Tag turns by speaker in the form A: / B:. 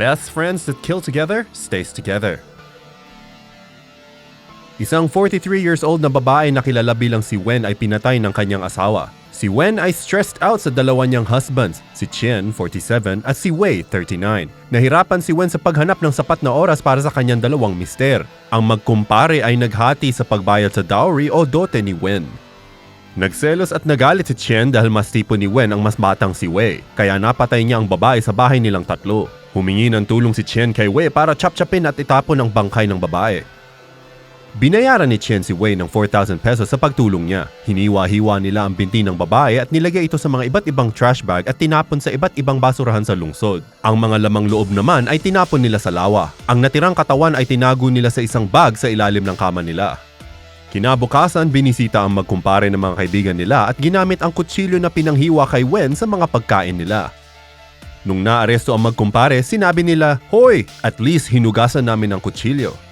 A: Best friends that kill together stays together. Isang 43 years old na babae na kilala bilang si Wen ay pinatay ng kanyang asawa. Si Wen ay stressed out sa dalawa niyang husbands, si Chen, 47, at si Wei, 39. Nahirapan si Wen sa paghanap ng sapat na oras para sa kanyang dalawang mister. Ang magkumpare ay naghati sa pagbayad sa dowry o dote ni Wen. Nagselos at nagalit si Chen dahil mas tipo ni Wen ang mas batang si Wei, kaya napatay niya ang babae sa bahay nilang tatlo. Humingi ng tulong si Chen kay Wei para chapchapin at itapon ang bangkay ng babae. Binayaran ni Chen si Wei ng 4,000 pesos sa pagtulong niya. Hiniwa-hiwa nila ang binti ng babae at nilagay ito sa mga iba't ibang trash bag at tinapon sa iba't ibang basurahan sa lungsod. Ang mga lamang loob naman ay tinapon nila sa lawa. Ang natirang katawan ay tinago nila sa isang bag sa ilalim ng kama nila. Kinabukasan, binisita ang magkumpare ng mga kaibigan nila at ginamit ang kutsilyo na pinanghiwa kay Wen sa mga pagkain nila. Nung naaresto ang magkumpare, sinabi nila, Hoy, at least hinugasan namin ang kutsilyo.